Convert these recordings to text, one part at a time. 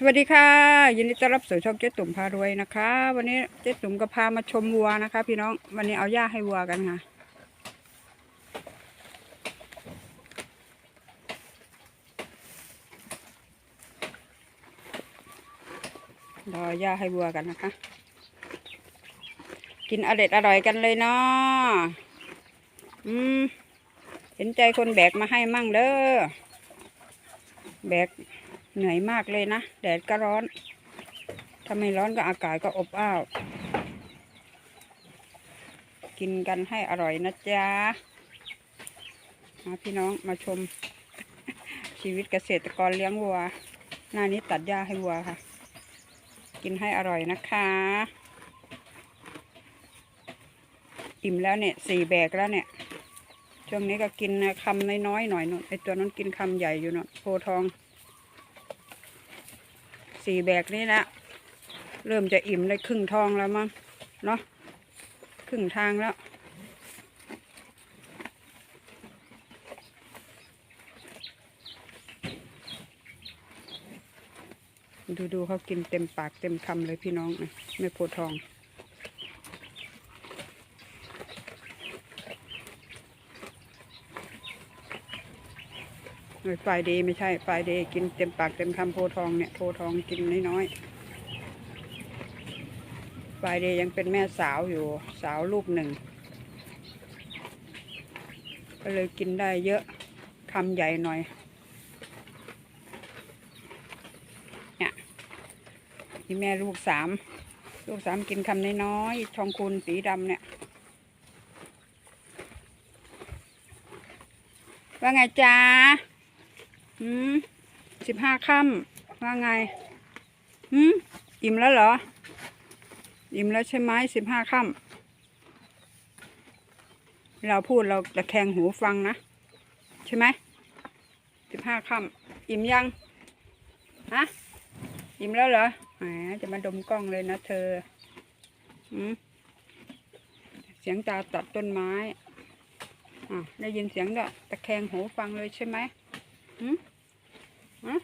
สวัสดีค่ะยินดีต้อนรับสู่ช่องเจ๊ตุ่มพารวยนะคะ วันนี้เจ๊ตุ่มก็พามาชมวัวนะคะ พี่น้องวันนี้เอาหญ้าให้วัวกันค่ะ รอหญ้าให้วัวกันนะคะ กินอร่อยอร่อยกันเลยเนาะอืมเห็นใจคนแบกมาให้มั่งเด้อแบก เหนื่อยมากเลยนะ แดดก็ร้อน ถ้าไม่ร้อนก็อากาศก็อบอ้าว กินกันให้อร่อยนะจ๊ะ มาพี่น้องมาชม ชีวิตเกษตรกรเลี้ยงวัว หน้านี้ตัดหญ้าให้วัวค่ะ กินให้อร่อยนะคะ อิ่มแล้วเนี่ยสี่แบกแล้วเนี่ยช่วงนี้ก็กินคำน้อยๆหน่อยนู่นไอตัวนั้นกินคำใหญ่อยู่นู่นโพทอง สี่แบกนี่แหละเริ่มจะอิ่มได้ครึ่งทองแล้วมั้งเนาะครึ่งทางแล้ว ดูดูเขากินเต็มปากเต็มคำเลยพี่น้องนะแม่โพธิ์ทอง ไฟเดย์ไม่ใช่ไฟเดย์กินเต็มปากเต็มคำโพทองเนี่ยโพทองกินน้อยๆไฟเดย์ยังเป็นแม่สาวอยู่สาวลูกหนึ่ง ก็เลยกินได้เยอะคำใหญ่หน่อยเนี่ยนี่แม่ลูกสามลูกสามกินคำน้อยๆทองคูณสีดำเนี่ยว่าไงจ๊ะ หืมสิบห้าค่ำว่าไงหืมอิ่มแล้วเหรอ อิ่มแล้วใช่ไหมสิบห้าค่ำเราพูดเราจะแคงหูฟังนะ ใช่ไหมสิบห้าค่ำอิ่มยังฮะอิ่มแล้วเหรอแหมจะมาดมกล้องเลยนะเธอหืมเสียงตาตัดต้นไม้อะได้ยินเสียงก็ตะแคงหูฟังเลยใช่ไหม หืมฮะ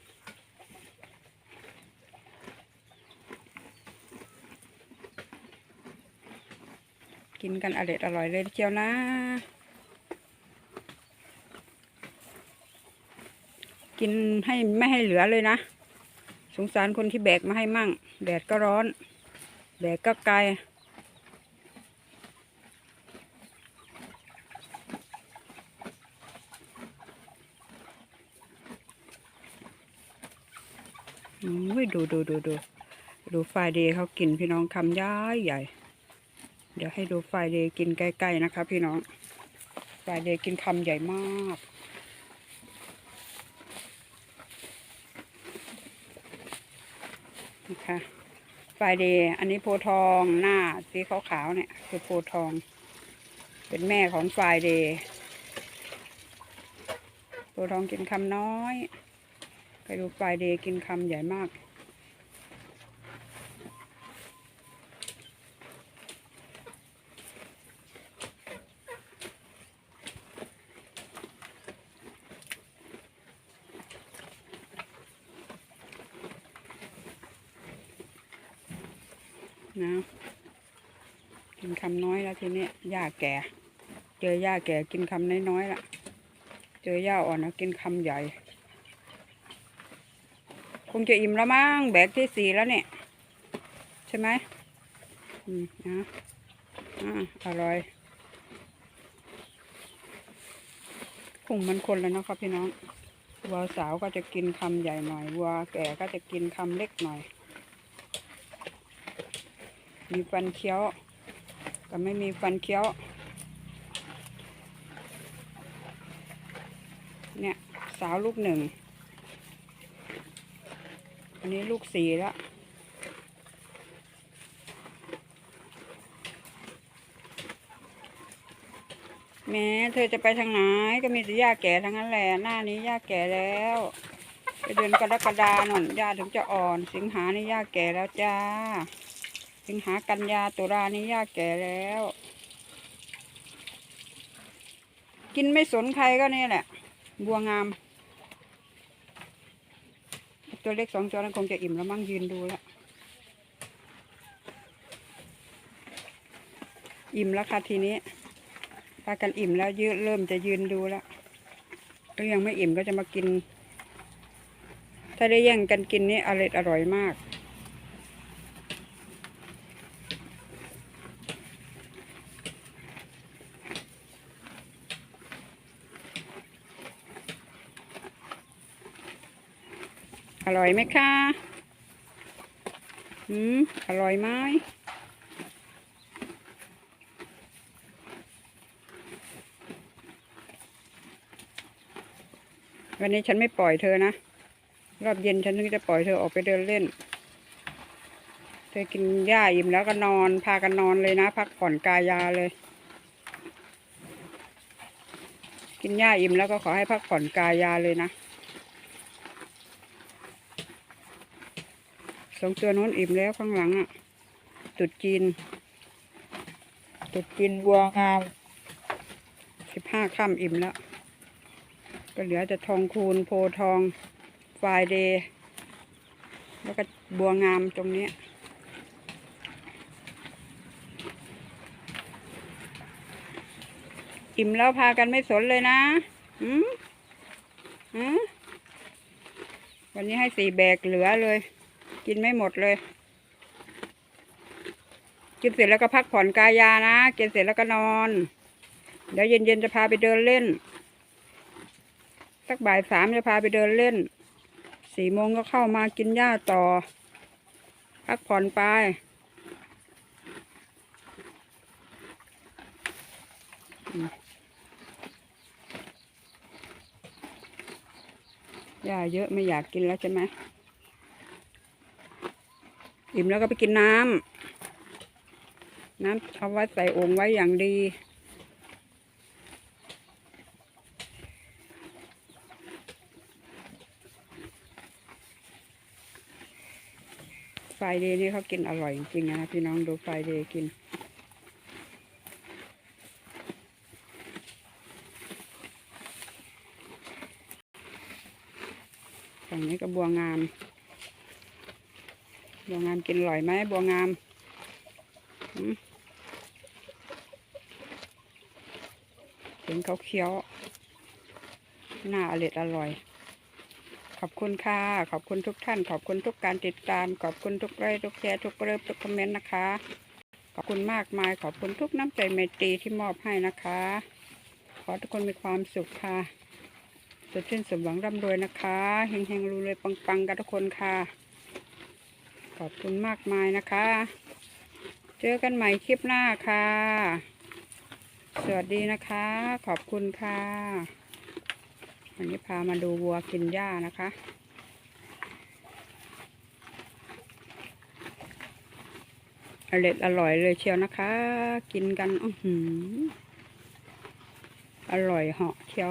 กินกันอร่อยอร่อยเลยเจียวนะกินให้ไม่ให้เหลือเลยนะ สงสารคนที่แบกมาให้มั่ง แดดก็ร้อน แดดก็ไกล ดูดูดูดูดูไฟเดย์เขากินพี่น้องคำย้ายใหญ่ เดี๋ยวให้ดูไฟเดย์กินใกล้ๆนะคะ พี่น้องไฟเดย์กินคำใหญ่มากนะคะไฟเดย์อันนี้โพทองหน้าสีขาวๆเนี่ย คือโพทอง เป็นแม่ของไฟเดย์โพทองกินคำน้อย ไปดูไฟเดย์กินคำใหญ่มาก นะ กินคำน้อยแล้วทีนี้หญ้าแก่ เจอหญ้าแก่กินคำน้อยๆละ เจอหญ้าอ่อนนะกินคำใหญ่ คงจะอิ่มแล้วมั้งแบกที่สี่แล้วเนี่ย ใช่ไหมอืมนะอ่าอร่อยคงมันคนแล้วนะครับพี่น้องวัวสาวก็จะกินคำใหญ่หน่อยวัวแก่ก็จะกินคำเล็กหน่อย มีฟันเคี้ยวกับไม่มีฟันเคี้ยว เนี่ยสาวลูกหนึ่ง อันนี้ลูกสี่แล้วแม้เธอจะไปทางไหนก็มีแต่หญ้าแก่ทั้งนั้นแหละหน้านี้หญ้าแก่แล้วไปเดือนกรกฎาหน่นหญ้าถึงจะอ่อน สิงหานี่หญ้าแก่แล้วจ้า สิงหากันยาตุลานี่หญ้าแก่แล้ว กินไม่สนใครก็นี่แหละ บัวงาม ตัวเล็กสองตัวนั้นคงจะอิ่มแล้วมั่งยืนดูแล้วอิ่มแล้วค่ะทีนี้พากันอิ่มแล้วยืดเริ่มจะยืนดูแล้วถ้ายังไม่อิ่มก็จะมากิน ถ้าได้แย่งกันกินนี่อร่อยอร่อยมาก ร่อยไหมคะอืมอร่อยไหมวันนี้ฉันไม่ปล่อยเธอนะ รอบเย็นฉันถึงจะปล่อยเธอออกไปเดินเล่น เธอกินหญ้าอิ่มแล้วก็นอน พากันนอนเลยนะ พักผ่อนกายาเลย กินหญ้าอิ่มแล้วก็ขอให้พักผ่อนกายาเลยนะ องตัวโน้นอิ่มแล้วข้างหลังอะตุดจีนตุดจีนวัวงามสิบห้าค่ำอิ่มแล้ว ก็เหลือแต่ทองคูณโพทองไฟเดย์แล้วก็บัวงามตรงเนี้ยอิ่มแล้วพากันไม่สนเลยนะอืมอืมวันนี้ให้สี่แบกเหลือเลย กินไม่หมดเลย กินเสร็จแล้วก็พักผ่อนกายานะ กินเสร็จแล้วก็นอน เดี๋ยวเย็นๆจะพาไปเดินเล่น สักบ่ายสามจะพาไปเดินเล่น สี่โมงก็เข้ามากินหญ้าต่อ พักผ่อนไปหญ้าเยอะไม่อยากกินแล้วใช่ไหม อิ่มแล้วก็ไปกินน้ำน้ำเอาไว้ใส่โอ่งไว้อย่างดี ไฟเดย์นี่เขากินอร่อยจริงๆนะพี่น้องดูไฟเดย์กินฝั่งนี้ก็บัวงาม บัวงามกินอร่อยไหมบัวงามเห็นเขาเคี้ยวหน้าอร่อยอร่อย ขอบคุณค่ะ ขอบคุณทุกท่าน ขอบคุณทุกการติดตาม ขอบคุณทุกไลค์ทุกแชร์ทุกเริ่มทุกคอมเมนต์นะคะ ขอบคุณมากมาย ขอบคุณทุกน้ำใจเมตรีที่มอบให้นะคะ ขอทุกคนมีความสุขค่ะสดชื่นสมหวังร่ำรวยนะคะ เฮงๆรูเลยปังๆกันทุกคนค่ะ ขอบคุณมากมายนะคะ เจอกันใหม่คลิปหน้าค่ะ สวัสดีนะคะ ขอบคุณค่ะวันนี้พามาดูวัวกินหญ้านะคะอร่อยอร่อยเลยเชียวนะคะ กินกัน อือหืออร่อยเหาะเชียว